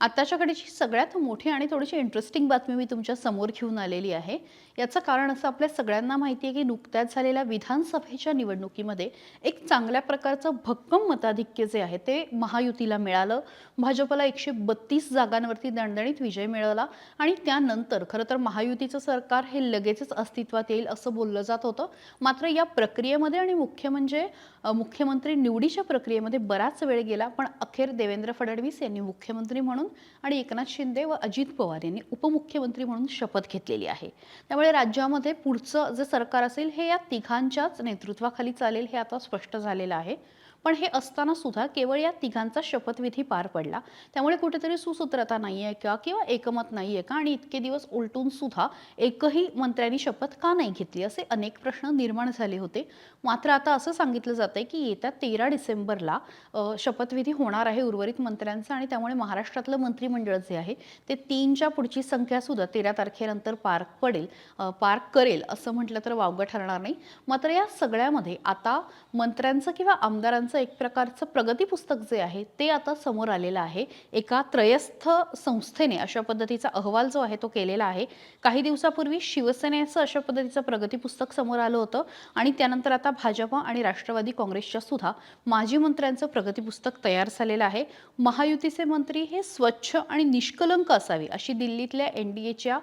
आताच्या घडीची सगळ्यात मोठी आणि थोडीशी इंटरेस्टिंग बातमी मी तुमच्यासमोर घेऊन आलेली आहे. याचं कारण असं आपल्या सगळ्यांना माहिती आहे की नुकत्याच झालेल्या विधानसभेच्या निवडणुकीमध्ये एक चांगल्या प्रकारचं भक्कम मताधिक्य जे आहे ते महायुतीला मिळालं. भाजपला एकशे बत्तीस जागांवरती दणदणीत विजय मिळवला आणि त्यानंतर खरं तर महायुतीचं सरकार हे लगेचच अस्तित्वात येईल असं बोललं जात होतं. मात्र या प्रक्रियेमध्ये आणि मुख्य म्हणजे मुख्यमंत्री निवडीच्या प्रक्रियेमध्ये बराच वेळ गेला पण अखेर देवेंद्र फडणवीस यांनी मुख्यमंत्री म्हणून आणि एकनाथ शिंदे व अजित पवार यांनी उपमुख्यमंत्री म्हणून शपथ घेतलेली आहे. त्यामुळे राज्यामध्ये पुढचं जे सरकार असेल हे या तिघांच्याच नेतृत्वाखाली चालेल हे आता स्पष्ट झालेलं आहे. पण हे असताना सुद्धा केवळ या तिघांचा शपथविधी पार पडला. त्यामुळे कुठेतरी सुसूत्रता नाही आहे का किंवा एकमत नाही आहे का? आणि इतके दिवस उलटून सुद्धा एकही मंत्र्यांनी शपथ का नाही घेतली? असे अनेक प्रश्न निर्माण झाले होते. मात्र आता असं सांगितलं जातंय की येत्या तेरा डिसेंबरला शपथविधी होणार आहे उर्वरित मंत्र्यांचा आणि त्यामुळे महाराष्ट्रातलं मंत्रिमंडळ जे आहे ते तीनच्या पुढची संख्या सुद्धा तेरा तारखेनंतर पार पडेल पार करेल असं म्हटलं तर वावगं ठरणार नाही. मात्र या सगळ्यामध्ये आता मंत्र्यांचं किंवा आमदारांचं एक प्रकारचं प्रगती पुस्तक जे आहे ते आता समोर आलेलं आहे. एका त्रयस्थ संस्थेने अशा पद्धतीचा अहवाल जो आहे तो केलेला आहे. काही दिवसापूर्वी शिवसेनेचं अशा पद्धतीचं प्रगती पुस्तक समोर आलं होतं आणि त्यानंतर आता भाजप आणि राष्ट्रवादी काँग्रेसच्या सुद्धा माजी मंत्र्यांचं प्रगती पुस्तक तयार झालेलं आहे. महायुतीचे मंत्री हे स्वच्छ आणि निष्कलंक असावे अशी दिल्लीतल्या एन डी एच्या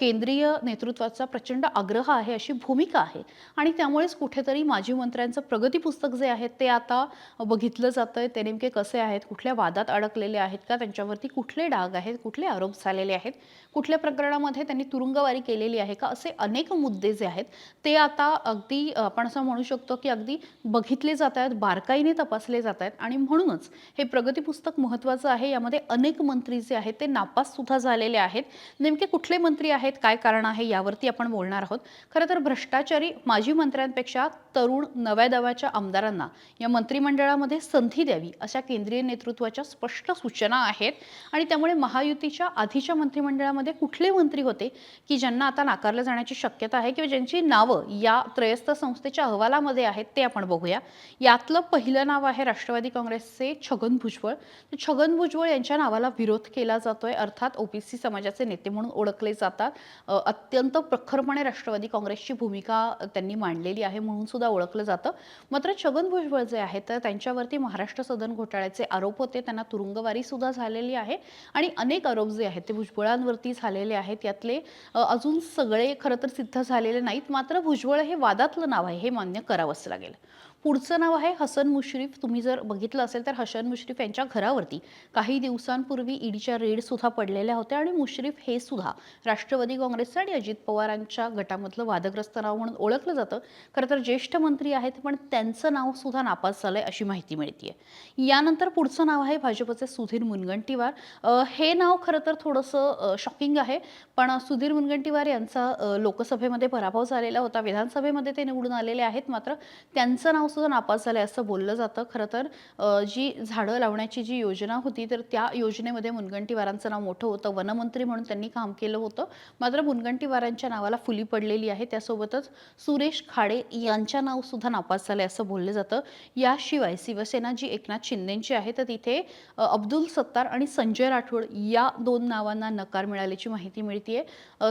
केंद्रीय नेतृत्वाचा प्रचंड आग्रह आहे अशी भूमिका आहे. आणि त्यामुळेच कुठेतरी माजी मंत्र्यांचं प्रगती पुस्तक जे आहे ते आता बघितलं जातंय ते नेमके कसे आहेत कुठल्या वादात अडकलेले आहेत का त्यांच्यावरती कुठले डाग आहेत कुठले आरोप झालेले आहेत कुठल्या प्रकरणामध्ये त्यांनी तुरुंगवारी केलेली आहे का असे अनेक मुद्दे जे आहेत ते आता अगदी आपण असं म्हणू शकतो की अगदी बघितले जात आहेत बारकाईने तपासले जात आहेत आणि म्हणूनच हे प्रगती पुस्तक महत्त्वाचं आहे. यामध्ये अनेक मंत्री जे आहेत ते नापास सुद्धा झालेले आहेत. नेमके कुठले मंत्री आहेत काय कारण आहे यावरती आपण बोलणार आहोत. खरं तर भ्रष्टाचारी माजी मंत्र्यांपेक्षा तरुण नव्या दव्याच्या आमदारांना या मंत्रिमंडळामध्ये संधी द्यावी अशा केंद्रीय नेतृत्वाच्या स्पष्ट सूचना आहेत. आणि त्यामुळे महायुतीच्या आधीच्या मंत्रिमंडळामध्ये कुठले मंत्री होते की ज्यांना आता नाकारलं जाण्याची शक्यता आहे किंवा ज्यांची नावं या त्रयस्थ संस्थेच्या अहवालामध्ये आहेत ते आपण बघूया. यातलं पहिलं नाव आहे राष्ट्रवादी काँग्रेसचे छगन भुजबळ. छगन भुजबळ यांच्या नावाला विरोध केला जातोय अर्थात ओबीसी समाजाचे नेते म्हणून ओळखले जातात. अत्यंत प्रखरपणे राष्ट्रवादी काँग्रेसची भूमिका त्यांनी मांडलेली आहे म्हणून सुद्धा ओळखलं जातं. मात्र छगन भुजबळ जे आहे आहेत तर त्यांच्यावरती महाराष्ट्र सदन घोटाळ्याचे आरोप होते. त्यांना तुरुंगवारी सुद्धा झालेली आहे. आणि अनेक आरोप जे आहेत ते भुजबळांवरती झालेले आहेत. यातले अजून सगळे खरं तर सिद्ध झालेले नाहीत. मात्र भुजबळ हे वादातलं नाव आहे हे मान्य करावंच लागेल. पुढचं नाव आहे हसन मुश्रीफ. तुम्ही जर बघितलं असेल तर हसन मुश्रीफ यांच्या घरावरती काही दिवसांपूर्वी ईडीच्या रेड सुद्धा पडलेल्या होत्या आणि मुश्रीफ हे सुद्धा राष्ट्रवादी काँग्रेसचं आणि अजित पवारांच्या गटामधलं वादग्रस्त नाव म्हणून ओळखलं जातं. खरं तर ज्येष्ठ मंत्री आहेत पण त्यांचं नाव सुद्धा नापास झालंय अशी माहिती मिळते यानंतर पुढचं नाव आहे भाजपचे सुधीर मुनगंटीवार. हे नाव खरं तर थोडंसं शॉकिंग आहे पण सुधीर मुनगंटीवार यांचा लोकसभेमध्ये पराभव झालेला होता. विधानसभेमध्ये ते निवडून आलेले आहेत मात्र त्यांचं नाव सुद्धा नापास झाले असं बोललं जातं. खरं तर जी झाडं लावण्याची जी योजना होती तर त्या योजनेमध्ये मुनगंटीवारांचं नाव मोठं होतं. वनमंत्री म्हणून त्यांनी काम केलं होतं. मात्र मुनगंटीवारांच्या नावाला फुली पडलेली आहे. त्यासोबतच सुरेश खाडे यांच्या नाव सुद्धा नापास झाले असं बोललं जातं. याशिवाय शिवसेना जी एकनाथ शिंदेची आहे तर तिथे अब्दुल सत्तार आणि संजय राठोड या दोन नावांना नकार मिळाल्याची माहिती मिळतीये.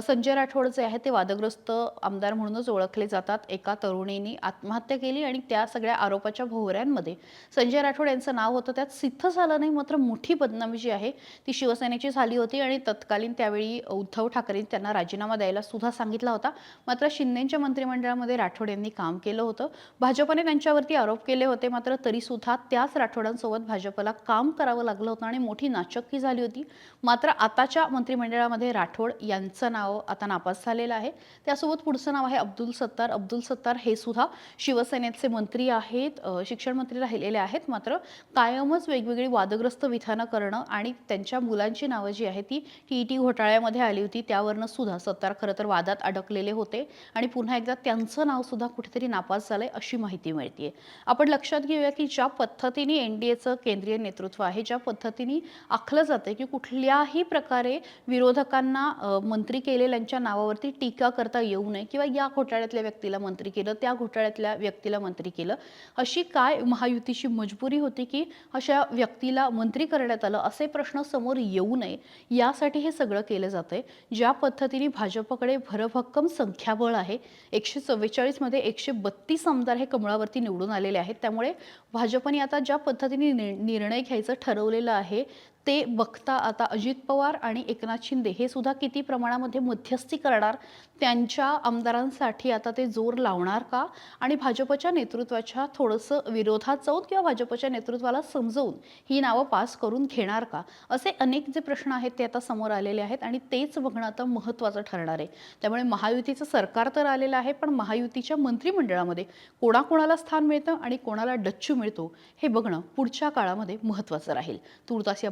संजय राठोड जे आहे ते वादग्रस्त आमदार म्हणूनच ओळखले जातात. एका तरुणीने आत्महत्या केली आणि त्या सगळ्या आरोपाच्या भोवऱ्यांमध्ये. संजय राठोड यांचं नाव होतं त्यात सिद्ध झालं नाही मात्र मोठी बदनामी जी आहे ती शिवसेनेची झाली होती आणि तत्कालीन त्यावेळी उद्धव ठाकरे त्यांना राजीनामा द्यायला सुद्धा सांगितला होता. मात्र शिंदेच्या मंत्रिमंडळामध्ये राठोड यांनी काम केलं होतं. भाजपने त्यांच्यावरती आरोप केले होते मात्र तरी सुद्धा त्याच राठोडांसोबत भाजपला काम करावं लागलं होतं आणि मोठी नाचक्की झाली होती. मात्र आताच्या मंत्रिमंडळामध्ये राठोड यांचं नाव आता नापास झालेलं आहे. त्यासोबत पुढचं नाव आहे अब्दुल सत्तार. अब्दुल सत्तार हे सुद्धा शिवसेनेचे मंत्री आहेत शिक्षण मंत्री राहिलेले आहेत मात्र कायमच वेगवेगळी वादग्रस्त विधानं करणं आणि त्यांच्या मुलांची नावं जी आहे ती टी टी घोटाळ्यामध्ये आली होती त्यावरनं सुद्धा सत्तार खरं तर वादात अडकलेले होते आणि पुन्हा एकदा त्यांचं नाव सुद्धा कुठेतरी नापास झालंय अशी माहिती मिळते आपण लक्षात घेऊया की ज्या पद्धतीने एन डी एचं केंद्रीय नेतृत्व आहे ज्या पद्धतीने आखलं जातं की कुठल्याही प्रकारे विरोधकांना मंत्री केलेल्यांच्या नावावरती टीका करता येऊ नये किंवा या घोटाळ्यातल्या व्यक्तीला मंत्री केलं त्या घोटाळ्यातल्या व्यक्तीला मंत्री केलं केलं. अशी काय महायुतीची मजबुरी होती की अशा व्यक्तीला मंत्री करण्यात आलं? असे प्रश्न समोर येऊ नये. यासाठी हे सगळं केलं जातंय. ज्या पद्धतीने भाजपकडे भरभक्कम संख्याबळ आहे एकशे चव्वेचाळीसमध्ये एकशे बत्तीस आमदार हे कमळावरती निवडून आलेले आहेत. त्यामुळे भाजपने आता ज्या पद्धतीने निर्णय घ्यायचं ठरवलेलं आहे ते बघता आता अजित पवार आणि एकनाथ शिंदे हे सुद्धा किती प्रमाणामध्ये मध्यस्थी करणार? त्यांच्या आमदारांसाठी आता ते जोर लावणार का? आणि भाजपच्या नेतृत्वाच्या थोडंसं विरोधात जाऊन किंवा भाजपच्या नेतृत्वाला समजवून ही नावं पास करून घेणार का? असे अनेक जे प्रश्न आहेत ते आता समोर आलेले आहेत आणि तेच बघणं आता महत्त्वाचं ठरणार आहे. त्यामुळे महायुतीचं सरकार तर आलेलं आहे पण महायुतीच्या मंत्रिमंडळामध्ये कोणाकोणाला स्थान मिळतं आणि कोणाला डच्चू मिळतो हे बघणं पुढच्या काळामध्ये महत्त्वाचं राहील. तुर्तास या